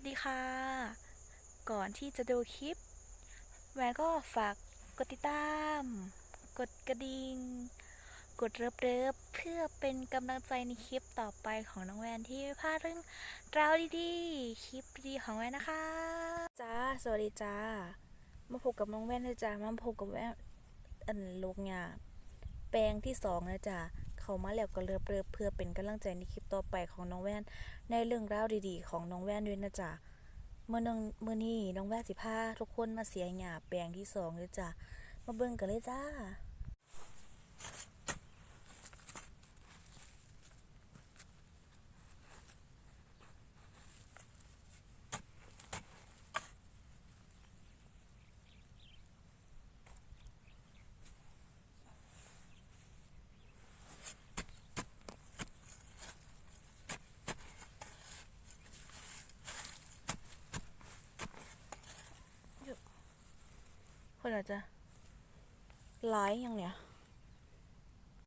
สดีค่ะ ก่อนที่จะดูคลิปแหวนก็ฝากกดติดตาม กดกระดิ่ง กดเริบเริบเพื่อเป็นกำลังใจในคลิปต่อไปของน้องแวนที่พลาดเรื่องราวดีๆ คลิปดีๆของแวนนะคะ จ้า สวัสดีจ้า มาพบกับน้องแวนเลยจ้า มาพบกับแวนอันลูกงาแปลงที่สองนะจ้า เขามาแล้วก็เริบเริบเพื่อเป็นกำลังใจในคลิปต่อไปของน้องแว่น ในเรื่องราวดีๆ ของน้องแว่นด้วยนะจ๊ะเมื่อนึงเมื่อนี้น้องแว่นสิพาทุกคนมาเสียหยาแปลงที่สองเลยจ้ะมาเบิ่งกันเลยจ้า เพื่อนอาจจะไลฟ์ยังเนี่ย